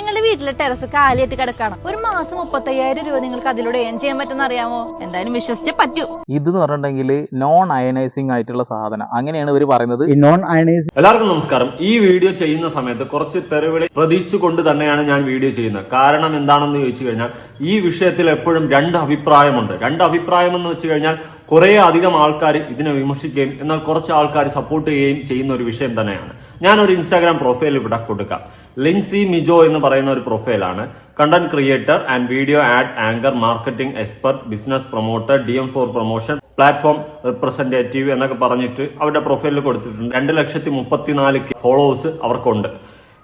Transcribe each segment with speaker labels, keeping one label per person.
Speaker 1: നിങ്ങളുടെ വീട്ടിലെ ടെറസ് കാലിയായിട്ട് കിടക്കാണ്. ഒരു മാസം മുപ്പത്തയ്യായിരം രൂപ നിങ്ങൾക്ക് അതിലൂടെ ഏൺ ചെയ്യാൻ പറ്റുന്ന അറിയാമോ എന്തായാലും വിശ്വസിച്ചേ പറ്റൂ.
Speaker 2: ഇത് പറഞ്ഞിട്ടുണ്ടെങ്കിൽ നോൺ അയനൈസിംഗ് ആയിട്ടുള്ള സാധനം. അങ്ങനെയാണ് ഇവർ പറയുന്നത്.
Speaker 3: ഈ നോൺ അയനൈസിംഗ്
Speaker 4: എല്ലാവർക്കും നമസ്കാരം. ഈ വീഡിയോ ചെയ്യുന്ന സമയത്ത് കുറച്ച് തെറിവിളി പ്രതീക്ഷിച്ചുകൊണ്ട് തന്നെയാണ് ഞാൻ വീഡിയോ ചെയ്യുന്നത്. കാരണം എന്താണെന്ന് ചോദിച്ചു കഴിഞ്ഞാൽ ഈ വിഷയത്തിൽ എപ്പോഴും രണ്ട് അഭിപ്രായമുണ്ട്. രണ്ട് അഭിപ്രായം എന്ന് വെച്ച് കഴിഞ്ഞാൽ കുറെ അധികം ആൾക്കാർ ഇതിനെ വിമർശിക്കുകയും എന്നാൽ കുറച്ച് ആൾക്കാർ സപ്പോർട്ട് ചെയ്യുകയും ചെയ്യുന്ന ഒരു വിഷയം തന്നെയാണ്. ഞാനൊരു ഒരു ഇൻസ്റ്റാഗ്രാം പ്രൊഫൈൽ ഇവിടെ കൊടുക്കാം. ലിൻസി മിജോ എന്ന് പറയുന്ന ഒരു പ്രൊഫൈലാണ്. Content creator and video ad anchor marketing expert business promoter D M four promotion platform representative എന്നൊക്കെ പറഞ്ഞിട്ട് അവരുടെ പ്രൊഫൈലിൽ കൊടുത്തിട്ടുണ്ട്. രണ്ട് ലക്ഷത്തി മുപ്പത്തിനാല് ഫോളോവേഴ്സ് അവർക്കുണ്ട്.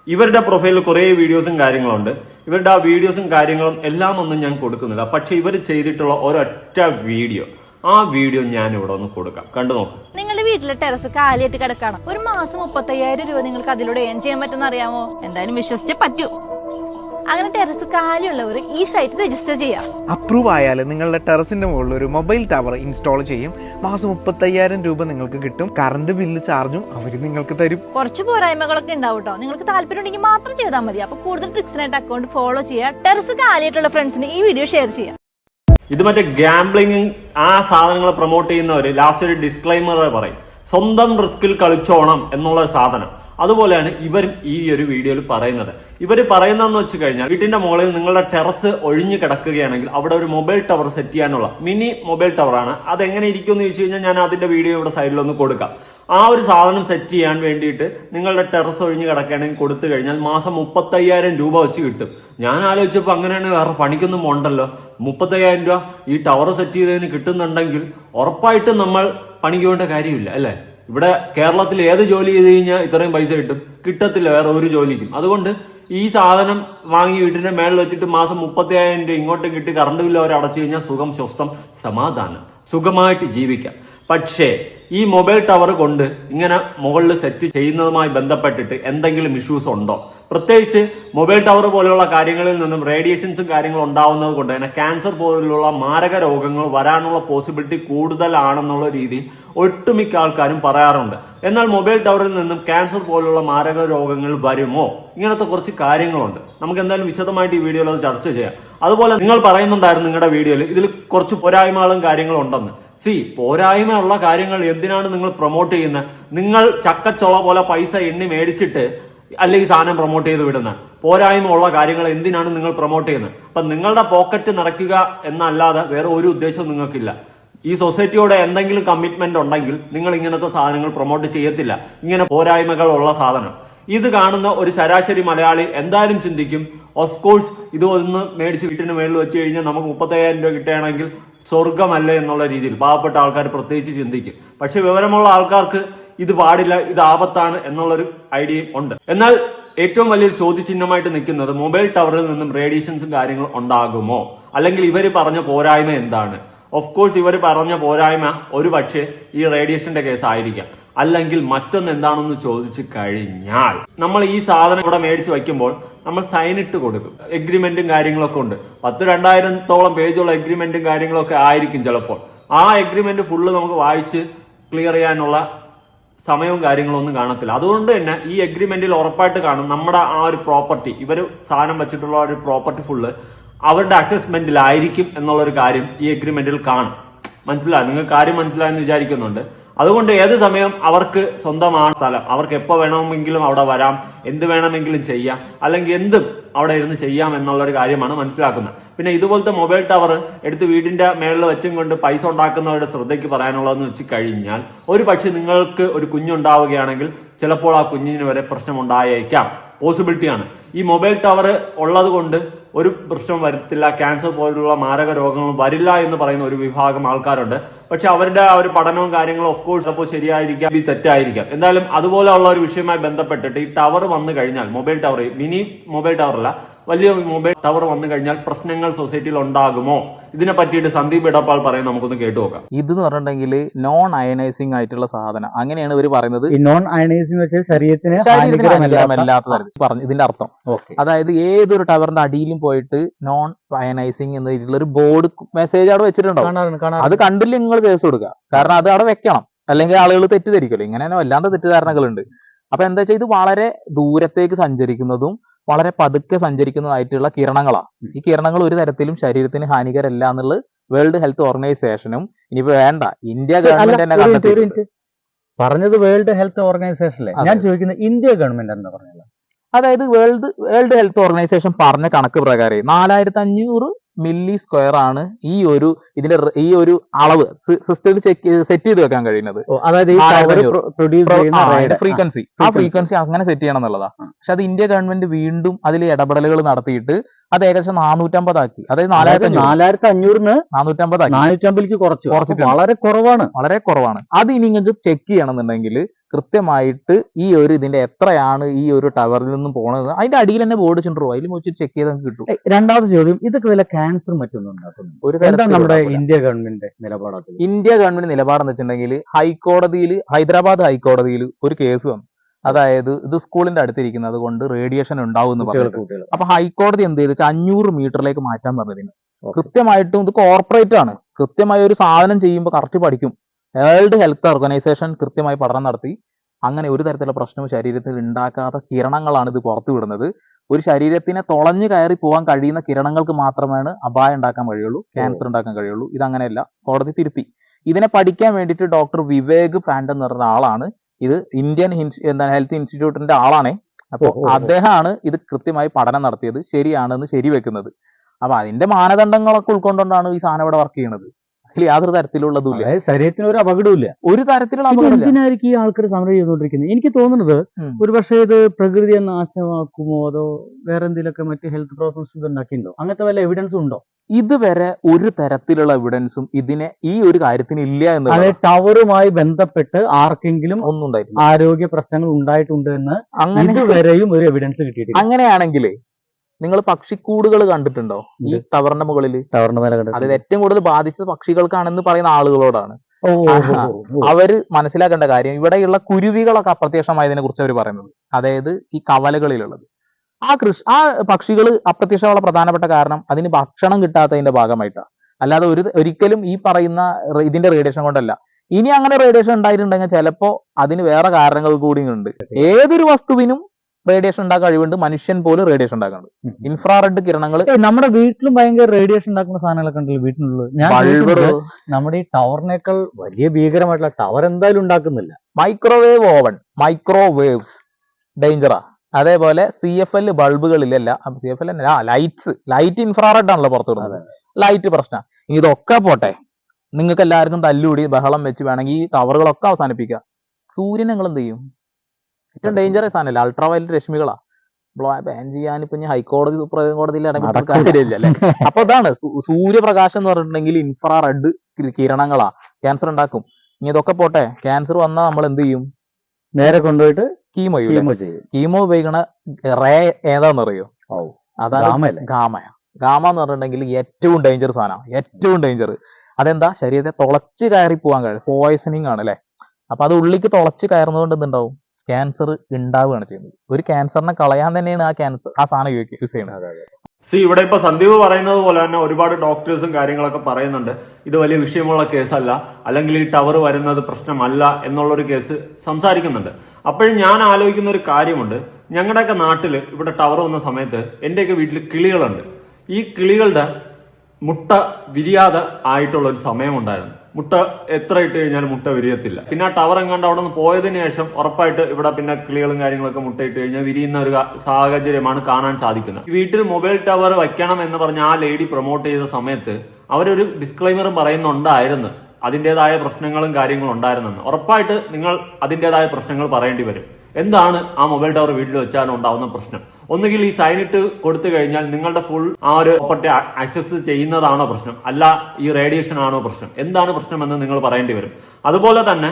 Speaker 4: ഇവരുടെ പ്രൊഫൈലിൽ കുറേ വീഡിയോസും കാര്യങ്ങളുണ്ട്. ഇവരുടെ ആ വീഡിയോസും കാര്യങ്ങളും എല്ലാം ഒന്നും ഞാൻ കൊടുക്കുന്നില്ല. പക്ഷെ ഇവർ ചെയ്തിട്ടുള്ള ഒരൊറ്റ വീഡിയോ ആ വീഡിയോ ഞാൻ ഇവിടെ ഒന്ന് കൊടുക്കാം. കണ്ടു നോക്ക്.
Speaker 1: വീട്ടിലെ ടെറസ് കാലിയായിട്ട് കിടക്കാണ്. ഒരു മാസം മുപ്പത്തയ്യായിരം രൂപ നിങ്ങൾക്ക് അതിലൂടെ ഏൺ ചെയ്യാൻ പറ്റുന്ന അറിയാമോ? എന്തായാലും വിശ്വസിച്ചേ പറ്റൂ. അങ്ങനെ ടെറസ് കാലിയുള്ളവർ ഈ സൈറ്റ് രജിസ്റ്റർ ചെയ്യാം.
Speaker 5: അപ്രൂവ് ആയാൽ നിങ്ങളുടെ ടെറസിന്റെ മുകളിൽ ഒരു മൊബൈൽ ടവർ ഇൻസ്റ്റാൾ ചെയ്യും. മാസം മുപ്പത്തയ്യായിരം രൂപ നിങ്ങൾക്ക് കിട്ടും. കറണ്ട് ബില്ല് ചാർജും അവർ നിങ്ങൾക്ക് തരും.
Speaker 1: കുറച്ച് പോരായ്മകളൊക്കെ ഉണ്ടാവും കേട്ടോ നിങ്ങൾക്ക് താല്പര്യം ഉണ്ടെങ്കിൽ മാത്രം ചെയ്താൽ മതി. അപ്പൊ കൂടുതൽ ട്രിക്സിനായിട്ട് അക്കൗണ്ട് ഫോളോ ചെയ്യുക ടെറസ് കാലിയായിട്ടുള്ള ഫ്രണ്ട്സിന് ഈ വീഡിയോ ഷെയർ ചെയ്യാം.
Speaker 4: ഇത് മറ്റേ ഗാംബ്ലിംഗ് ആ സാധനങ്ങൾ പ്രൊമോട്ട് ചെയ്യുന്നവര് ലാസ്റ്റ് ഒരു ഡിസ്ക്ലൈമർ പറയും. സ്വന്തം റിസ്കിൽ കളിച്ചോണം എന്നുള്ള സാധനം. അതുപോലെയാണ് ഇവർ ഈ ഒരു വീഡിയോയിൽ പറയുന്നത്. ഇവർ പറയുന്നതെന്ന് വെച്ച് കഴിഞ്ഞാൽ വീട്ടിന്റെ മുകളിൽ നിങ്ങളുടെ ടെറസ് ഒഴിഞ്ഞു കിടക്കുകയാണെങ്കിൽ അവിടെ ഒരു മൊബൈൽ ടവർ സെറ്റ് ചെയ്യാനുള്ള മിനി മൊബൈൽ ടവറാണ് അത് എങ്ങനെ ഇരിക്കും എന്ന് ചോദിച്ചു കഴിഞ്ഞാൽ ഞാൻ അതിന്റെ വീഡിയോ ഇവിടെ സൈഡിലൊന്ന് കൊടുക്കാം. ആ ഒരു സാധനം സെറ്റ് ചെയ്യാൻ വേണ്ടിയിട്ട് നിങ്ങളുടെ ടെറസ് ഒഴിഞ്ഞ് കിടക്കുകയാണെങ്കിൽ കൊടുത്തു കഴിഞ്ഞാൽ മാസം മുപ്പത്തയ്യായിരം രൂപ വെച്ച് കിട്ടും. ഞാൻ ആലോചിച്ചപ്പോൾ അങ്ങനെയാണ് വേറെ പണിക്കൊന്നും ഉണ്ടല്ലോ മുപ്പത്തയ്യായിരം രൂപ ഈ ടവർ സെറ്റ് ചെയ്തതിന് കിട്ടുന്നുണ്ടെങ്കിൽ ഉറപ്പായിട്ടും നമ്മൾ പണിക്ക് വേണ്ട കാര്യമില്ല അല്ലേ? ഇവിടെ കേരളത്തിൽ ഏത് ജോലി ചെയ്ത് കഴിഞ്ഞാൽ ഇത്രയും പൈസ കിട്ടും? കിട്ടത്തില്ല വേറെ ഒരു ജോലിക്കും അതുകൊണ്ട് ഈ സാധനം വാങ്ങി വീട്ടിന്റെ മേളിൽ വെച്ചിട്ട് മാസം മുപ്പത്തിയായിരം രൂപ ഇങ്ങോട്ടും കിട്ടി കറണ്ട് ബില്ല് അവർ അടച്ചു കഴിഞ്ഞാൽ സുഖം സ്വസ്ഥം സമാധാനം. സുഖമായിട്ട് ജീവിക്കാം. പക്ഷേ ഈ മൊബൈൽ ടവർ കൊണ്ട് ഇങ്ങനെ മുകളിൽ സെറ്റ് ചെയ്യുന്നതുമായി ബന്ധപ്പെട്ടിട്ട് എന്തെങ്കിലും ഇഷ്യൂസ് ഉണ്ടോ? പ്രത്യേകിച്ച് മൊബൈൽ ടവർ പോലെയുള്ള കാര്യങ്ങളിൽ നിന്നും റേഡിയേഷൻസും കാര്യങ്ങളും ഉണ്ടാവുന്നത് കൊണ്ട് തന്നെ ക്യാൻസർ പോലുള്ള മാരക രോഗങ്ങൾ വരാനുള്ള പോസിബിലിറ്റി കൂടുതലാണെന്നുള്ള രീതിയിൽ ഒട്ടുമിക്ക ആൾക്കാരും പറയാറുണ്ട്. എന്നാൽ മൊബൈൽ ടവറിൽ നിന്നും ക്യാൻസർ പോലുള്ള മാരക രോഗങ്ങൾ വരുമോ? ഇങ്ങനത്തെ കുറച്ച് കാര്യങ്ങളുണ്ട്. നമുക്ക് എന്തായാലും വിശദമായിട്ട് ഈ വീഡിയോയിൽ അത് ചർച്ച ചെയ്യാം. അതുപോലെ നിങ്ങൾ പറയുന്നുണ്ടായിരുന്നു നിങ്ങളുടെ വീഡിയോയിൽ ഇതിൽ കുറച്ച് പോരായ്മകളും കാര്യങ്ങളും ഉണ്ടെന്ന്. സി പോരായ്മയുള്ള കാര്യങ്ങൾ എന്തിനാണ് നിങ്ങൾ പ്രൊമോട്ട് ചെയ്യുന്നത്? നിങ്ങൾ ചക്കച്ചൊള പോലെ പൈസ എണ്ണി മേടിച്ചിട്ട് അല്ലെങ്കിൽ സാധനം പ്രൊമോട്ട് ചെയ്ത് വിടുന്ന പോരായ്മ ഉള്ള കാര്യങ്ങൾ എന്തിനാണ് നിങ്ങൾ പ്രൊമോട്ട് ചെയ്യുന്നത്? അപ്പൊ നിങ്ങളുടെ പോക്കറ്റ് നിറയ്ക്കുക എന്നല്ലാതെ വേറെ ഒരു ഉദ്ദേശവും നിങ്ങൾക്കില്ല. ഈ സൊസൈറ്റിയോട് എന്തെങ്കിലും കമ്മിറ്റ്മെന്റ് ഉണ്ടെങ്കിൽ നിങ്ങൾ ഇങ്ങനത്തെ സാധനങ്ങൾ പ്രൊമോട്ട് ചെയ്യത്തില്ല. ഇങ്ങനെ പോരായ്മകൾ ഉള്ള സാധനം. ഇത് കാണുന്ന ഒരു ശരാശരി മലയാളി എന്തായാലും ചിന്തിക്കും ഓഫ് കോഴ്സ് ഇത് ഒന്ന് മേടിച്ച് വീട്ടിന് മേളിൽ വെച്ച് കഴിഞ്ഞാൽ നമുക്ക് മുപ്പത്തയ്യായിരം രൂപ കിട്ടുകയാണെങ്കിൽ സ്വർഗമല്ലേ എന്നുള്ള രീതിയിൽ പാവപ്പെട്ട ആൾക്കാർ പ്രത്യേകിച്ച് ചിന്തിക്കും. പക്ഷെ വിവരമുള്ള ആൾക്കാർക്ക് ഇത് പാടില്ല ഇത് ആപത്താണ് എന്നുള്ളൊരു ഐഡിയയും ഉണ്ട്. എന്നാൽ ഏറ്റവും വലിയൊരു ചോദ്യചിഹ്നമായിട്ട് നിൽക്കുന്നത് മൊബൈൽ ടവറിൽ നിന്നും റേഡിയേഷൻസും കാര്യങ്ങളും ഉണ്ടാകുമോ? അല്ലെങ്കിൽ ഇവർ പറഞ്ഞ പോരായ്മ എന്താണ്? ഓഫ് കോഴ്സ് ഇവർ പറഞ്ഞ പോരായ്മ ഒരു പക്ഷേ ഈ റേഡിയേഷന്റെ കേസ് ആയിരിക്കാം അല്ലെങ്കിൽ മറ്റൊന്ന് എന്താണെന്ന് ചോദിച്ചു കഴിഞ്ഞാൽ നമ്മൾ ഈ സാധനം ഇവിടെ മേടിച്ച് വയ്ക്കുമ്പോൾ നമ്മൾ സൈൻ ഇട്ട് കൊടുക്കും. എഗ്രിമെന്റും കാര്യങ്ങളൊക്കെ ഉണ്ട്. പത്ത് രണ്ടായിരത്തോളം പേജുള്ള എഗ്രിമെന്റും കാര്യങ്ങളൊക്കെ ആയിരിക്കും ചിലപ്പോൾ. ആ എഗ്രിമെന്റ് ഫുള്ള് നമുക്ക് വായിച്ച് ക്ലിയർ ചെയ്യാനുള്ള സമയവും കാര്യങ്ങളും ഒന്നും കാണത്തില്ല. അതുകൊണ്ട് തന്നെ ഈ എഗ്രിമെന്റിൽ ഉറപ്പായിട്ട് കാണും നമ്മുടെ ആ ഒരു പ്രോപ്പർട്ടി ഇവർ സാധനം വെച്ചിട്ടുള്ള ഒരു പ്രോപ്പർട്ടി ഫുള്ള് അവരുടെ അസസ്മെന്റിലായിരിക്കും എന്നുള്ളൊരു കാര്യം ഈ എഗ്രിമെന്റിൽ കാണും. മനസ്സിലായി? നിങ്ങൾ കാര്യം മനസ്സിലായെന്ന് വിചാരിക്കുന്നുണ്ട്. അതുകൊണ്ട് ഏത് സമയം അവർക്ക് സ്വന്തമാണ് സ്ഥലം? അവർക്ക് എപ്പോൾ വേണമെങ്കിലും അവിടെ വരാം എന്ത് വേണമെങ്കിലും ചെയ്യാം അല്ലെങ്കിൽ എന്തും അവിടെ ഇരുന്ന് ചെയ്യാം എന്നുള്ളൊരു കാര്യമാണ് മനസ്സിലാക്കുന്നത്. പിന്നെ ഇതുപോലത്തെ മൊബൈൽ ടവർ എടുത്ത് വീടിന്റെ മേളിൽ വെച്ചും കൊണ്ട് പൈസ ഉണ്ടാക്കുന്നവരുടെ ശ്രദ്ധയ്ക്ക് പറയാനുള്ളതെന്ന് വെച്ച് കഴിഞ്ഞാൽ ഒരു പക്ഷെ നിങ്ങൾക്ക് ഒരു കുഞ്ഞുണ്ടാവുകയാണെങ്കിൽ ചിലപ്പോൾ ആ കുഞ്ഞിന് വരെ പ്രശ്നമുണ്ടായേക്കാം. പോസിബിലിറ്റിയാണ് ഈ മൊബൈൽ ടവർ ഉള്ളത് കൊണ്ട് ഒരു പ്രശ്നവും വരത്തില്ല ക്യാൻസർ പോലുള്ള മാരക രോഗങ്ങളും വരില്ല എന്ന് പറയുന്ന ഒരു വിഭാഗം ആൾക്കാരുണ്ട്. പക്ഷെ അവരുടെ ആ ഒരു പഠനവും കാര്യങ്ങളും ഓഫ് കോഴ്സ് അപ്പോൾ ശരിയായിരിക്കാം ഈ തെറ്റായിരിക്കാം. എന്തായാലും അതുപോലെയുള്ള ഒരു വിഷയവുമായി ബന്ധപ്പെട്ടിട്ട് ഈ ടവർ വന്നു കഴിഞ്ഞാൽ mobile tower mini mobile tower അല്ല വലിയ മൊബൈൽ ടവർ വന്നു കഴിഞ്ഞാൽ പ്രശ്നങ്ങൾ സൊസൈറ്റിയിൽ ഉണ്ടാകുമോ? ഇതിനെ പറ്റിയിട്ട് സന്ദീപ് ഇടപ്പാൾ പറയാൻ നമുക്കൊന്ന് കേട്ടു നോക്കാം.
Speaker 2: ഇത് എന്ന് പറഞ്ഞിട്ടുണ്ടെങ്കിൽ നോൺ അയനൈസിംഗ് ആയിട്ടുള്ള സാധനം. അങ്ങനെയാണ് ഇവർ പറയുന്നത്.
Speaker 3: നോൺ അയനൈസിംഗ് വെച്ചാൽ ശരീരത്തിന്
Speaker 2: പറഞ്ഞു ഇതിന്റെ അർത്ഥം.
Speaker 3: ഓക്കെ.
Speaker 2: അതായത് ഏതൊരു ടവറിന്റെ അടിയിലും പോയിട്ട് നോൺ അയനൈസിംഗ് എന്ന രീതിയിലുള്ള ഒരു ബോർഡ് മെസ്സേജ് അവിടെ വെച്ചിട്ടുണ്ടാവും അത് കണ്ടില്ല നിങ്ങൾ കേസ് കൊടുക്കുക. കാരണം അത് അവിടെ വെക്കണം. അല്ലെങ്കിൽ ആളുകൾ തെറ്റിദ്ധരിക്കുമല്ലോ. ഇങ്ങനെ വല്ലാത്ത വല്ലാണ്ട് തെറ്റിദ്ധാരണകളുണ്ട്. അപ്പൊ എന്താ വെച്ചാൽ ഇത് വളരെ ദൂരത്തേക്ക് സഞ്ചരിക്കുന്നതും വളരെ പതുക്കെ സഞ്ചരിക്കുന്നതായിട്ടുള്ള കിരണങ്ങളാണ് ഈ കിരണങ്ങൾ ഒരു തരത്തിലും ശരീരത്തിന് ഹാനികരല്ല എന്നുള്ളത് വേൾഡ് ഹെൽത്ത് ഓർഗനൈസേഷനും ഇനിയിപ്പോ വേണ്ട. ഇന്ത്യ ഗവൺമെന്റ് തന്നെ.
Speaker 3: പറഞ്ഞത് വേൾഡ് ഹെൽത്ത്
Speaker 2: ഓർഗനൈസേഷൻ
Speaker 3: ഞാൻ ചോദിക്കുന്നത് ഇന്ത്യ ഗവൺമെന്റ് എന്താ പറഞ്ഞത്?
Speaker 2: അതായത് വേൾഡ് വേൾഡ് ഹെൽത്ത് ഓർഗനൈസേഷൻ പറഞ്ഞ കണക്ക് പ്രകാരം നാലായിരത്തി അഞ്ഞൂറ് മില്ലി സ്ക്വയർ ആണ് ഈ ഒരു ഇതിന്റെ ഈ ഒരു അളവ് സിസ്റ്റത്തിൽ ചെക്ക് സെറ്റ് ചെയ്ത് വെക്കാൻ കഴിയുന്നത്. ഫ്രീക്വൻസി ആ ഫ്രീക്വൻസി അങ്ങനെ സെറ്റ് ചെയ്യണം എന്നുള്ളതാ. പക്ഷെ അത് ഇന്ത്യ ഗവൺമെന്റ് വീണ്ടും അതിൽ ഇടപെടലുകൾ നടത്തിയിട്ട് അത് ഏകദേശം നാനൂറ്റമ്പതാക്കി. അതായത്
Speaker 3: അതായത്
Speaker 2: നാലായിരത്തി
Speaker 3: നാലായിരത്തി അഞ്ഞൂറിന്
Speaker 2: നാനൂറ്റമ്പതാക്കി.
Speaker 3: നാനൂറ്റമ്പതിലേക്ക് കുറച്ച്.
Speaker 2: കുറച്ച്
Speaker 3: വളരെ കുറവാണ്.
Speaker 2: വളരെ കുറവാണ്. അത് ഇനി നിങ്ങൾക്ക് ചെക്ക് ചെയ്യണമെന്നുണ്ടെങ്കിൽ കൃത്യമായിട്ട് ഈ ഒരു ഇതിന്റെ എത്രയാണ് ഈ ഒരു ടവറിൽ നിന്നും പോണത്? അതിന്റെ അടിയിൽ തന്നെ ബോർഡ് ചെണ്ടോ അതിൽ വെച്ചിട്ട് ചെക്ക് ചെയ്ത് നമുക്ക് കിട്ടും.
Speaker 3: രണ്ടാമത്തെ ചോദ്യം ഇതൊക്കെ വല്ല ക്യാൻസർ മറ്റൊന്നും ഉണ്ടാക്കുന്നു
Speaker 2: ഒരു
Speaker 3: നമ്മുടെ ഇന്ത്യ ഗവൺമെന്റ് നിലപാടാണ്
Speaker 2: ഇന്ത്യ ഗവൺമെന്റ് നിലപാടെന്ന് വെച്ചിട്ടുണ്ടെങ്കിൽ ഹൈക്കോടതിയിൽ ഹൈദരാബാദ് ഹൈക്കോടതിയിൽ ഒരു കേസ് വന്നു. അതായത് ഇത് സ്കൂളിന്റെ അടുത്തിരിക്കുന്നത് കൊണ്ട് റേഡിയേഷൻ ഉണ്ടാവും എന്ന് പറഞ്ഞു അപ്പൊ ഹൈക്കോടതി എന്ത് ചെയ്തു? വെച്ചാൽ അഞ്ഞൂറ് മീറ്ററിലേക്ക് മാറ്റാൻ പറഞ്ഞതിന്. കൃത്യമായിട്ടും ഇത് കോർപ്പറേറ്റ് ആണ്. കൃത്യമായ ഒരു സാധനം ചെയ്യുമ്പോൾ കറക്റ്റ് പഠിക്കും. വേൾഡ് ഹെൽത്ത് ഓർഗനൈസേഷൻ കൃത്യമായി പഠനം നടത്തി. അങ്ങനെ ഒരു തരത്തിലുള്ള പ്രശ്നവും ശരീരത്തിൽ ഉണ്ടാക്കാത്ത കിരണങ്ങളാണ് ഇത് പുറത്തു വിടുന്നത്. ഒരു ശരീരത്തിനെ തുളഞ്ഞു കയറി പോകാൻ കഴിയുന്ന കിരണങ്ങൾക്ക് മാത്രമാണ് അപായം ഉണ്ടാക്കാൻ കഴിയുള്ളൂ ക്യാൻസർ ഉണ്ടാക്കാൻ കഴിയുള്ളൂ. ഇതങ്ങനെയല്ല കോടതി തിരുത്തി. ഇതിനെ പഠിക്കാൻ വേണ്ടിയിട്ട് ഡോക്ടർ വിവേക് പാൻഡ് എന്ന് പറഞ്ഞ ആളാണ്. ഇത് ഇന്ത്യൻ എന്താണ് ഹെൽത്ത് ഇൻസ്റ്റിറ്റ്യൂട്ടിന്റെ ആളാണേ. അപ്പോൾ. അദ്ദേഹമാണ് ഇത് കൃത്യമായി പഠനം നടത്തിയത്. ശരിയാണെന്ന് ശരിവെക്കുന്നത്. അപ്പൊ അതിന്റെ മാനദണ്ഡങ്ങളൊക്കെ ഉൾക്കൊണ്ടുകൊണ്ടാണ് ഈ സാധനം ഇവിടെ വർക്ക് ചെയ്യുന്നത്. അതിൽ യാതൊരു തരത്തിലുള്ളതുമില്ല.
Speaker 3: ശരീരത്തിന് ഒരു അപകടമില്ല
Speaker 2: ഒരു തരത്തിലുള്ള
Speaker 3: ഈ ആൾക്കാർ സമരം ചെയ്തുകൊണ്ടിരിക്കുന്നത്? എനിക്ക് തോന്നുന്നത്
Speaker 2: ഉം.
Speaker 3: ഒരു പക്ഷേ ഇത് പ്രകൃതിയെ നാശമാക്കുമോ അതോ വേറെ എന്തെങ്കിലുമൊക്കെ മറ്റ് ഹെൽത്ത് പ്രോബ്ലംസ് ഇത് ഉണ്ടാക്കിയിട്ടുണ്ടോ അങ്ങനത്തെ വല്ല എവിഡൻസ് ഉണ്ടോ?
Speaker 2: ഇതുവരെ ഒരു തരത്തിലുള്ള എവിഡൻസും ഇതിനെ ഈ ഒരു കാര്യത്തിന് ഇല്ല എന്ന്
Speaker 3: അതായത് ടവറുമായി ബന്ധപ്പെട്ട് ആർക്കെങ്കിലും
Speaker 2: ഒന്നും ഉണ്ടായിട്ടില്ല
Speaker 3: ആരോഗ്യ പ്രശ്നങ്ങൾ ഉണ്ടായിട്ടുണ്ട് എന്ന്
Speaker 2: അങ്ങനെ
Speaker 3: ഇതുവരെയും ഒരു എവിഡൻസ് കിട്ടിയിട്ടില്ല.
Speaker 2: അങ്ങനെയാണെങ്കിലേ നിങ്ങൾ പക്ഷിക്കൂടുകൾ കണ്ടിട്ടുണ്ടോ? ഈ ടവറിന്റെ മുകളിൽ
Speaker 3: ടവറിന്റെ മേലെ
Speaker 2: അതായത് ഏറ്റവും കൂടുതൽ ബാധിച്ചത് പക്ഷികൾക്കാണെന്ന് പറയുന്ന ആളുകളോടാണ്. അവർ മനസ്സിലാക്കേണ്ട കാര്യം ഇവിടെയുള്ള കുരുവികളൊക്കെ അപ്രത്യക്ഷമായതിനെ കുറിച്ച് അവർ പറയുന്നത്. അതായത് ഈ കവലകളിലുള്ളത്. ആ കൃഷി ആ പക്ഷികൾ അപ്രത്യക്ഷമുള്ള പ്രധാനപ്പെട്ട കാരണം അതിന് ഭക്ഷണം കിട്ടാത്തതിന്റെ ഭാഗമായിട്ടാണ്. അല്ലാതെ ഒരു ഒരിക്കലും ഈ പറയുന്ന ഇതിന്റെ റേഡിയേഷൻ കൊണ്ടല്ല. ഇനി അങ്ങനെ റേഡിയേഷൻ ഉണ്ടായിട്ടുണ്ടെങ്കിൽ ചിലപ്പോ അതിന് വേറെ കാരണങ്ങൾ കൂടി ഉണ്ട്. ഏതൊരു വസ്തുവിനും റേഡിയേഷൻ ഉണ്ടാക്കാൻ കഴിവുണ്ട്. മനുഷ്യൻ പോലും റേഡിയേഷൻ ഉണ്ടാക്കുന്നുണ്ട്. ഇൻഫ്രാറെഡ് കിരണങ്ങൾ
Speaker 3: നമ്മുടെ വീട്ടിലും ഭയങ്കര റേഡിയേഷൻ ഉണ്ടാക്കുന്ന സാധനങ്ങളൊക്കെ ഉണ്ടല്ലോ വീട്ടിനുള്ളത് ഞാൻ നമ്മുടെ ഈ ടവറിനേക്കാൾ വലിയ ഭീകരമായിട്ടുള്ള ടവർ എന്തായാലും ഉണ്ടാക്കുന്നില്ല.
Speaker 2: മൈക്രോവേവ് ഓവൻ മൈക്രോവേവ്സ് ഡേഞ്ചറാ അതേപോലെ C F L ബൾബുകളിലല്ല C F L lights light infrared ആണല്ലോ പുറത്തു വിടുന്നത്. ലൈറ്റ് പ്രശ്നം. ഇതൊക്കെ പോട്ടെ. നിങ്ങൾക്ക് എല്ലാവർക്കും തല്ലുകൂടി ബഹളം വെച്ച് വേണമെങ്കിൽ ഈ ടവറുകളൊക്കെ അവസാനിപ്പിക്കുക സൂര്യൻ നിങ്ങൾ എന്ത് ചെയ്യും? ഏറ്റവും ഡേഞ്ചറസ് സാധനമല്ലേ? Ultra violet രശ്മികളാ. ബാൻ ചെയ്യാൻ ഇപ്പൊ ഞാൻ ഹൈക്കോടതി സുപ്രീം കോടതിയിൽ. കാര്യമില്ല അല്ലെ അപ്പൊ അതാണ് സൂര്യപ്രകാശം എന്ന് പറഞ്ഞിട്ടുണ്ടെങ്കിൽ ഇൻഫ്രാ റെഡ് കിരണങ്ങളാ. ക്യാൻസർ ഉണ്ടാക്കും. ഇനി ഇതൊക്കെ പോട്ടെ. ക്യാൻസർ വന്നാൽ നമ്മൾ എന്ത് ചെയ്യും?
Speaker 3: നേരെ കൊണ്ടുപോയിട്ട്
Speaker 2: കീമോ
Speaker 3: കീമോ ചെയ്യും.
Speaker 2: കീമോ ഉപയോഗിക്കണ റേ ഏതാന്ന് അറിയോ അതാണ്
Speaker 3: ഗാമയ.
Speaker 2: ഗാമ ഗാമ എന്ന് പറഞ്ഞിട്ടുണ്ടെങ്കിൽ ഏറ്റവും ഡേഞ്ചർ സാധനമാണ്. ഏറ്റവും ഡേഞ്ചർ അതെന്താ? ശരീരത്തെ തുളച്ച് കയറി പോകാൻ കഴിയും പോയിസണിങ് ആണ് അല്ലെ? അപ്പൊ അത് ഉള്ളിക്ക് തുളച്ച് കയറുന്നതുകൊണ്ട് എന്തുണ്ടാവും? ക്യാൻസർ ഉണ്ടാവുകയാണ് ചെയ്യുന്നത്. ഒരു ക്യാൻസറിനെ കളയാൻ തന്നെയാണ് ആ ക്യാൻസർ ആ സാധനം യൂസ് ചെയ്യുന്നത്.
Speaker 4: സി ഇവിടെ ഇപ്പൊ സന്ദീപ് പറയുന്നത് പോലെ തന്നെ ഒരുപാട് ഡോക്ടേഴ്സും കാര്യങ്ങളൊക്കെ പറയുന്നുണ്ട്. ഇത് വലിയ വിഷയമുള്ള കേസല്ല അല്ലെങ്കിൽ ഈ ടവർ വരുന്നത് പ്രശ്നമല്ല എന്നുള്ളൊരു കേസ് സംസാരിക്കുന്നുണ്ട്. അപ്പോഴും ഞാൻ ആലോചിക്കുന്ന ഒരു കാര്യമുണ്ട്. ഞങ്ങളുടെയൊക്കെ നാട്ടിൽ ഇവിടെ ടവർ വന്ന സമയത്ത് എന്റെയൊക്കെ വീട്ടിൽ കിളികളുണ്ട്. ഈ കിളികളുടെ മുട്ട വിരിയാതെ ആയിട്ടുള്ള ഒരു സമയമുണ്ടായിരുന്നു. മുട്ട എത്ര ഇട്ട് കഴിഞ്ഞാലും മുട്ട വിരിയത്തില്ല. പിന്നെ ആ ടവർ എങ്ങാണ്ട് അവിടെ നിന്ന് പോയതിനു ശേഷം ഉറപ്പായിട്ട് ഇവിടെ പിന്നെ കിളികളും കാര്യങ്ങളൊക്കെ മുട്ട ഇട്ട് കഴിഞ്ഞാൽ വിരിയുന്ന ഒരു സാഹചര്യമാണ് കാണാൻ സാധിക്കുന്നത്. വീട്ടിൽ മൊബൈൽ ടവർ വെക്കണം എന്ന് പറഞ്ഞ ആ ലേഡി പ്രൊമോട്ട് ചെയ്ത സമയത്ത് അവരൊരു ഡിസ്ക്ലൈമറും പറയുന്നുണ്ടായിരുന്നു. അതിന്റെതായ പ്രശ്നങ്ങളും കാര്യങ്ങളും ഉണ്ടായിരുന്നെന്ന്. ഉറപ്പായിട്ട് നിങ്ങൾ അതിന്റെതായ പ്രശ്നങ്ങൾ പറയേണ്ടി വരും. എന്താണ് ആ മൊബൈൽ ടവർ വീട്ടിൽ വെച്ചാൽ ഉണ്ടാവുന്ന പ്രശ്നം? ഒന്നുകിൽ ഈ സൈൻ ഇട്ട് കൊടുത്തു കഴിഞ്ഞാൽ നിങ്ങളുടെ ഫുൾ ആ ഒരു പ്രോപ്പർട്ടി ആക്സസ് ചെയ്യുന്നതാണോ പ്രശ്നം? അല്ല ഈ റേഡിയേഷൻ ആണോ പ്രശ്നം? എന്താണ് പ്രശ്നം എന്ന് നിങ്ങൾ പറയേണ്ടി വരും. അതുപോലെ തന്നെ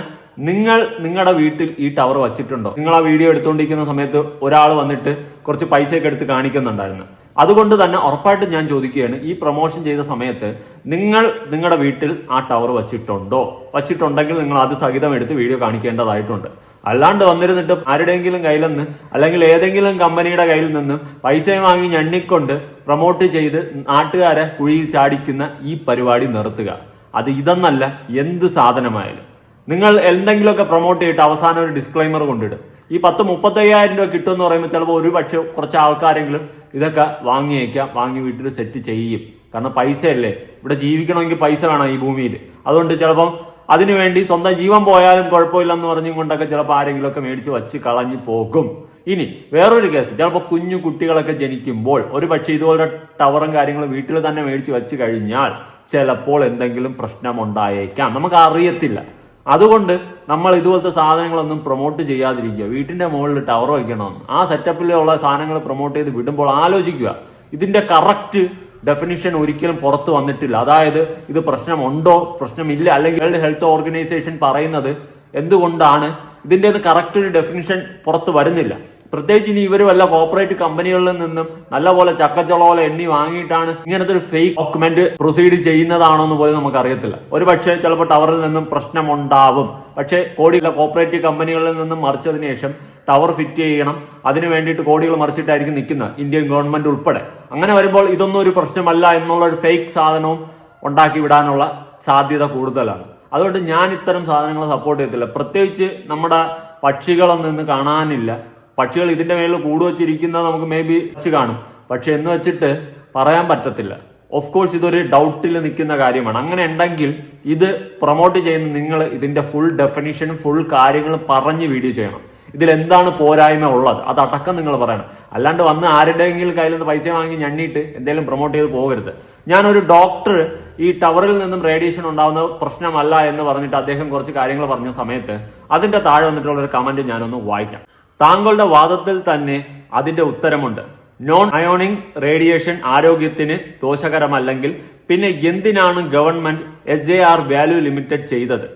Speaker 4: നിങ്ങൾ നിങ്ങളുടെ വീട്ടിൽ ഈ ടവർ വച്ചിട്ടുണ്ടോ? നിങ്ങൾ ആ വീഡിയോ എടുത്തുകൊണ്ടിരിക്കുന്ന സമയത്ത് ഒരാൾ വന്നിട്ട് കുറച്ച് പൈസയൊക്കെ എടുത്ത് കാണിക്കുന്നുണ്ടായിരുന്നു. അതുകൊണ്ട് തന്നെ ഉറപ്പായിട്ടും ഞാൻ ചോദിക്കുകയാണ് ഈ പ്രൊമോഷൻ ചെയ്ത സമയത്ത് നിങ്ങൾ നിങ്ങളുടെ വീട്ടിൽ ആ ടവർ വച്ചിട്ടുണ്ടോ? വച്ചിട്ടുണ്ടെങ്കിൽ നിങ്ങൾ അത് സഹിതം എടുത്ത് വീഡിയോ കാണിക്കേണ്ടതായിട്ടുണ്ട്. അല്ലാണ്ട് വന്നിരുന്നിട്ട് ആരുടെയെങ്കിലും കയ്യിൽ നിന്ന് അല്ലെങ്കിൽ ഏതെങ്കിലും കമ്പനിയുടെ കയ്യിൽ നിന്നും പൈസ വാങ്ങി ഞണ്ണിക്കൊണ്ട് പ്രൊമോട്ട് ചെയ്ത് നാട്ടുകാരെ കുഴിയിൽ ചാടിക്കുന്ന ഈ പരിപാടി നിർത്തുക. അത് ഇതെന്നല്ല എന്ത് സാധനമായാലും. നിങ്ങൾ എന്തെങ്കിലുമൊക്കെ പ്രൊമോട്ട് ചെയ്തിട്ട് അവസാനം ഒരു ഡിസ്ക്ലൈമർ കൊണ്ടിടും. ഈ പത്ത് മുപ്പത്തയ്യായിരം രൂപ കിട്ടുമെന്ന് പറയുമ്പോൾ ചിലപ്പോൾ ഒരു പക്ഷേ കുറച്ച് ആൾക്കാരെങ്കിലും ഇതൊക്കെ വാങ്ങിയേക്കാം വാങ്ങി വീട്ടിൽ സെറ്റ് ചെയ്യും. കാരണം പൈസയല്ലേ. ഇവിടെ ജീവിക്കണമെങ്കിൽ പൈസ വേണം ഈ ഭൂമിയിൽ. അതുകൊണ്ട് ചിലപ്പം അതിനുവേണ്ടി സ്വന്തം ജീവൻ പോയാലും കുഴപ്പമില്ലെന്ന് പറഞ്ഞും കൊണ്ടൊക്കെ ചിലപ്പോൾ ആരെങ്കിലും ഒക്കെ മേടിച്ച് വച്ച് കളഞ്ഞു പോകും. ഇനി വേറൊരു കേസ് ചിലപ്പോൾ കുഞ്ഞു കുട്ടികളൊക്കെ ജനിക്കുമ്പോൾ ഒരു പക്ഷേ ഇതുപോലെ ടവറും കാര്യങ്ങളും വീട്ടിൽ തന്നെ മേടിച്ച് വെച്ച് കഴിഞ്ഞാൽ ചിലപ്പോൾ എന്തെങ്കിലും പ്രശ്നം ഉണ്ടായേക്കാം നമുക്ക് അറിയത്തില്ല. അതുകൊണ്ട് നമ്മൾ ഇതുപോലത്തെ സാധനങ്ങളൊന്നും പ്രൊമോട്ട് ചെയ്യാതിരിക്കുക. വീട്ടിന്റെ മുകളിൽ ടവർ വയ്ക്കണമെന്ന്. ആ സെറ്റപ്പിലുള്ള സാധനങ്ങൾ പ്രൊമോട്ട് ചെയ്ത് വിടുമ്പോൾ ആലോചിക്കുക. ഇതിന്റെ കറക്റ്റ് ഡെഫിനിഷൻ ഒരിക്കലും പുറത്തു വന്നിട്ടില്ല. അതായത് ഇത് പ്രശ്നമുണ്ടോ? പ്രശ്നമില്ല. അല്ലെങ്കിൽ വേൾഡ് ഹെൽത്ത് ഓർഗനൈസേഷൻ പറയുന്നത് എന്തുകൊണ്ടാണ്? ഇതിന്റെ കറക്റ്റ് ഒരു ഡെഫിനിഷൻ പുറത്ത് വരുന്നില്ല. പ്രത്യേകിച്ച് ഇനി ഇവർ വല്ല കോപ്പറേറ്റ് കമ്പനികളിൽ നിന്നും നല്ലപോലെ ചക്കച്ചോളോല എണ്ണി വാങ്ങിയിട്ടാണ് ഇങ്ങനത്തെ ഒരു ഫേക്ക് ഡോക്യുമെന്റ് പ്രൊസീഡ് ചെയ്യുന്നതാണോ എന്ന് പോലും നമുക്ക് അറിയത്തില്ല ഒരു പക്ഷേ ചിലപ്പോൾ ടവറിൽ നിന്നും പ്രശ്നമുണ്ടാവും. പക്ഷേ കോടിയുള്ള കോപ്പറേറ്റീവ് കമ്പനികളിൽ നിന്നും മറിച്ചതിന് ശേഷം ടവർ ഫിറ്റ് ചെയ്യണം. അതിന് വേണ്ടിയിട്ട് കോടികൾ മറിച്ചിട്ടായിരിക്കും നിൽക്കുന്നത് ഇന്ത്യൻ ഗവൺമെന്റ് ഉൾപ്പെടെ. അങ്ങനെ വരുമ്പോൾ ഇതൊന്നും ഒരു പ്രശ്നമല്ല എന്നുള്ള ഒരു ഫേക്ക് സാധനവും ഉണ്ടാക്കി വിടാനുള്ള സാധ്യത കൂടുതലാണ്. അതുകൊണ്ട് ഞാൻ ഇത്തരം സാധനങ്ങളെ സപ്പോർട്ട് ചെയ്യത്തില്ല. പ്രത്യേകിച്ച് നമ്മുടെ പക്ഷികളൊന്നും ഇന്ന് കാണാനില്ല. പക്ഷികൾ ഇതിന്റെ മേളിൽ കൂട് വെച്ചിരിക്കുന്നത് നമുക്ക് മേ ബി വെച്ച് കാണും. പക്ഷെ എന്ന് വെച്ചിട്ട് പറയാൻ പറ്റത്തില്ല. ഓഫ് കോഴ്സ് ഇതൊരു ഡൗട്ടിൽ നിൽക്കുന്ന കാര്യമാണ്. അങ്ങനെ ഉണ്ടെങ്കിൽ ഇത് പ്രൊമോട്ട് ചെയ്യുന്ന നിങ്ങൾ ഇതിന്റെ ഫുൾ ഡെഫിനിഷനും ഫുൾ കാര്യങ്ങളും പറഞ്ഞ് വീഡിയോ ചെയ്യണം. ഇതിൽ എന്താണ് പോരായ്മ ഉള്ളത്? അത് അടക്കം നിങ്ങൾ പറയണം. അല്ലാണ്ട് വന്ന് ആരുടെയെങ്കിലും കയ്യിൽ നിന്ന് പൈസ വാങ്ങി ഞണ്ണിയിട്ട് എന്തെങ്കിലും പ്രൊമോട്ട് ചെയ്ത് പോകരുത്. ഞാനൊരു ഡോക്ടർ ഈ ടവറിൽ നിന്നും റേഡിയേഷൻ ഉണ്ടാകുന്ന പ്രശ്നമല്ല എന്ന് പറഞ്ഞിട്ട് അദ്ദേഹം കുറച്ച് കാര്യങ്ങൾ പറഞ്ഞ സമയത്ത് അതിന്റെ താഴെ വന്നിട്ടുള്ള ഒരു കമന്റ് ഞാനൊന്ന് വായിക്കാം. താങ്കളുടെ വാദത്തിൽ തന്നെ അതിന്റെ ഉത്തരമുണ്ട്. നോൺ അയോണിംഗ് റേഡിയേഷൻ ആരോഗ്യത്തിന് ദോഷകരമല്ലെങ്കിൽ പിന്നെ എന്തിനാണ് government S J R value limited ചെയ്തത്?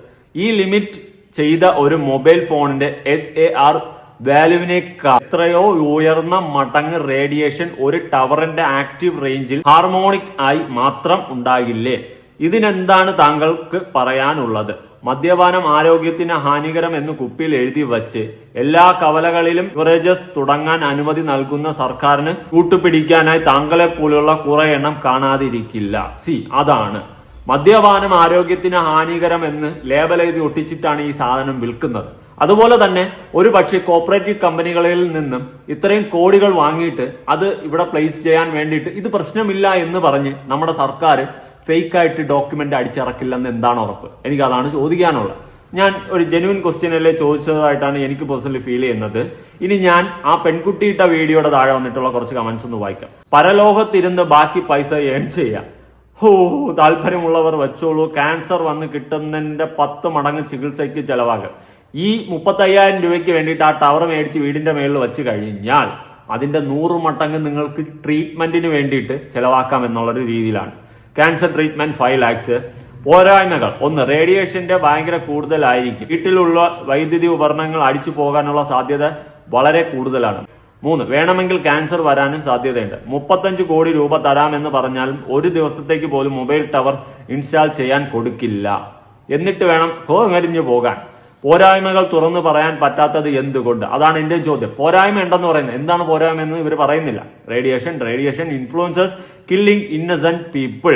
Speaker 4: ഈ ലിമിറ്റ് ചെയ്ത ഒരു മൊബൈൽ ഫോണിന്റെ എച്ച് എ ആർ വാല്യൂവിനേക്കാൾ എത്രയോ ഉയർന്ന മടങ്ങ് റേഡിയേഷൻ ഒരു ടവറിന്റെ ആക്റ്റീവ് റേഞ്ചിൽ ഹാർമോണിക് ആയി മാത്രം ഉണ്ടാകില്ലേ? ഇതിനെന്താണ് താങ്കൾക്ക് പറയാനുള്ളത്? മദ്യപാനം ആരോഗ്യത്തിന് ഹാനികരം എന്ന് കുപ്പിയിൽ എഴുതി വച്ച് എല്ലാ കവലകളിലും ബിവറേജസ് തുടങ്ങാൻ അനുമതി നൽകുന്ന സർക്കാരിന് കൂട്ടുപിടിക്കാനായി താങ്കളെ പോലുള്ള കുറെ എണ്ണം കാണാതിരിക്കില്ല. സി അതാണ്. മദ്യപാനം ആരോഗ്യത്തിന് ഹാനികരം എന്ന് ലേബൽ എഴുതി ഒട്ടിച്ചിട്ടാണ് ഈ സാധനം വിൽക്കുന്നത്. അതുപോലെ തന്നെ ഒരു പക്ഷേ കോപ്പറേറ്റീവ് കമ്പനികളിൽ നിന്നും ഇത്രയും കോടികൾ വാങ്ങിയിട്ട് അത് ഇവിടെ പ്ലേസ് ചെയ്യാൻ വേണ്ടിയിട്ട് ഇത് പ്രശ്നമില്ല എന്ന് പറഞ്ഞ് നമ്മുടെ സർക്കാർ ഫേക്ക് ആയിട്ട് ഡോക്യുമെന്റ് അടിച്ചിറക്കില്ലെന്ന് എന്താണ് ഉറപ്പ്? എനിക്ക് അതാണ് ചോദിക്കാനുള്ളത്. ഞാൻ ഒരു ജെനുവിൻ ക്വസ്റ്റ്യനല്ലേ ചോദിച്ചതായിട്ടാണ് എനിക്ക് പേഴ്സണലി ഫീൽ ചെയ്യുന്നത്. ഇനി ഞാൻ ആ പെൺകുട്ടിയിട്ട വീഡിയോയുടെ താഴെ വന്നിട്ടുള്ള കുറച്ച് കമന്റ്സ് ഒന്ന് വായിക്കാം. പരലോകത്തിരുന്ന് ബാക്കി പൈസ ഏൺ ചെയ്യാം. ഹോ താല്പര്യമുള്ളവർ വെച്ചോളൂ. ക്യാൻസർ വന്ന് കിട്ടുന്നതിന്റെ പത്ത് മടങ്ങ് ചികിത്സയ്ക്ക് ചെലവാകും. ഈ മുപ്പത്തയ്യായിരം രൂപയ്ക്ക് വേണ്ടിയിട്ട് ആ ടവർ മേടിച്ച് വീടിന്റെ മേളിൽ വെച്ച് കഴിഞ്ഞാൽ അതിന്റെ നൂറ് മടങ്ങ് നിങ്ങൾക്ക് ട്രീറ്റ്മെന്റിന് വേണ്ടിയിട്ട് ചെലവാക്കാം എന്നുള്ളൊരു രീതിയിലാണ്. ക്യാൻസർ ട്രീറ്റ്മെന്റ് ഫൈവ് ലാക്സ് പോരായ്മകൾ. ഒന്ന് റേഡിയേഷന്റെ ഭയങ്കര കൂടുതലായിരിക്കും. വീട്ടിലുള്ള വൈദ്യുതി ഉപകരണങ്ങൾ അടിച്ചു പോകാനുള്ള സാധ്യത വളരെ കൂടുതലാണ്. മൂന്ന് വേണമെങ്കിൽ ക്യാൻസർ വരാനും സാധ്യതയുണ്ട്. മുപ്പത്തഞ്ച് കോടി രൂപ തരാമെന്ന് പറഞ്ഞാലും ഒരു ദിവസത്തേക്ക് പോലും മൊബൈൽ ടവർ ഇൻസ്റ്റാൾ ചെയ്യാൻ കൊടുക്കില്ല. എന്നിട്ട് വേണം കോങ്ങരിഞ്ഞു പോകാൻ. പോരായ്മകൾ തുറന്നു പറയാൻ പറ്റാത്തത് എന്തുകൊണ്ട്? അതാണ് എന്റെ ചോദ്യം. പോരായ്മ ഉണ്ടെന്ന് പറയുന്നത്. എന്താണ് പോരായ്മ എന്ന് ഇവർ പറയുന്നില്ല. Radiation radiation influences killing innocent people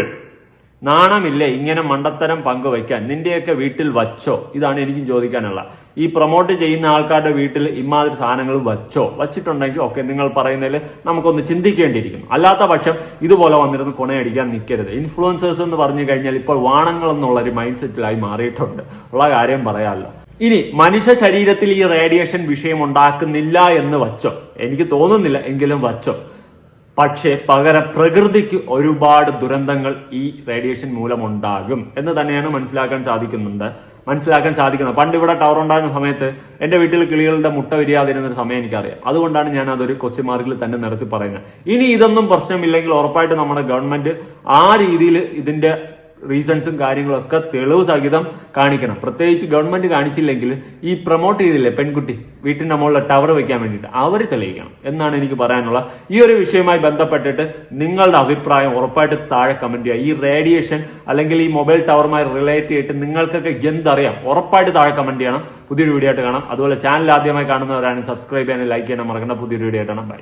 Speaker 4: നാണമില്ലേ ഇങ്ങനെ മണ്ടത്തരം പങ്കുവയ്ക്കാൻ? നിന്റെയൊക്കെ വീട്ടിൽ വച്ചോ? ഇതാണ് എനിക്കും ചോദിക്കാനുള്ള ഈ പ്രൊമോട്ട് ചെയ്യുന്ന ആൾക്കാരുടെ വീട്ടിൽ ഇമാതിരി സാധനങ്ങൾ വച്ചോ? വച്ചിട്ടുണ്ടെങ്കിൽ ഓക്കെ നിങ്ങൾ പറയുന്നതിൽ നമുക്കൊന്ന് ചിന്തിക്കേണ്ടിയിരിക്കുന്നു. അല്ലാത്ത പക്ഷം ഇതുപോലെ വന്നിരുന്ന് കൊണയടിക്കാൻ നിൽക്കരുത്. ഇൻഫ്ലുവൻസേഴ്സ് എന്ന് പറഞ്ഞു കഴിഞ്ഞാൽ ഇപ്പോൾ വാണങ്ങൾ എന്നുള്ള ഒരു മൈൻഡ് സെറ്റിലായി മാറിയിട്ടുണ്ട്. ഉള്ള കാര്യം പറയാമല്ലോ ഇനി മനുഷ്യ ശരീരത്തിൽ ഈ റേഡിയേഷൻ വിഷയം ഉണ്ടാക്കുന്നില്ല എന്ന് വച്ചോ? എനിക്ക് തോന്നുന്നില്ല എങ്കിലും വച്ചോ? പക്ഷേ പകരം പ്രകൃതിക്ക് ഒരുപാട് ദുരന്തങ്ങൾ ഈ റേഡിയേഷൻ മൂലമുണ്ടാകും എന്ന് തന്നെയാണ് മനസ്സിലാക്കാൻ സാധിക്കുന്നുണ്ട്. മനസ്സിലാക്കാൻ സാധിക്കുന്നത്. പണ്ട് ഇവിടെ ടവർ ഉണ്ടായിരുന്ന സമയത്ത് എന്റെ വീട്ടിൽ കിളികളുടെ മുട്ട വിരിയാതിരുന്ന ഒരു സമയം എനിക്കറിയാം. അതുകൊണ്ടാണ് ഞാൻ അതൊരു കൊച്ചു മാർക്കിൽ തന്നെ നടത്തി പറയുന്നത്. ഇനി ഇതൊന്നും പ്രശ്നമില്ലെങ്കിൽ ഉറപ്പായിട്ട് നമ്മുടെ ഗവൺമെന്റ് ആ രീതിയിൽ ഇതിന്റെ റീസൺസും കാര്യങ്ങളൊക്കെ തെളിവ് സഹിതം കാണിക്കണം. പ്രത്യേകിച്ച് ഗവൺമെന്റ് കാണിച്ചില്ലെങ്കിൽ ഈ പ്രൊമോട്ട് ചെയ്തില്ലേ പെൺകുട്ടി? വീട്ടിന്റെ മുകളിൽ ടവർ വെക്കാൻ വേണ്ടിയിട്ട്. അവർ തെളിയിക്കണം എന്നാണ് എനിക്ക് പറയാനുള്ള ഈ ഒരു വിഷയവുമായി ബന്ധപ്പെട്ടിട്ട് നിങ്ങളുടെ അഭിപ്രായം ഉറപ്പായിട്ട് താഴെ കമന്റ് ചെയ്യുക. ഈ റേഡിയേഷൻ അല്ലെങ്കിൽ ഈ മൊബൈൽ ടവറുമായി റിലേറ്റ് ചെയ്തിട്ട് നിങ്ങൾക്കൊക്കെ എന്തറിയാം? ഉറപ്പായിട്ട് താഴെ കമന്റ് ചെയ്യണം. പുതിയൊരു വീഡിയോ ആയിട്ട് കാണാം. അതുപോലെ ചാനൽ ആദ്യമായി കാണുന്നവരാണ് സബ്സ്ക്രൈബ് ചെയ്യാനും ലൈക്ക് ചെയ്യാനും മറക്കേണ്ട. പുതിയൊരു വീഡിയോ ആയിട്ടാണ് ബൈ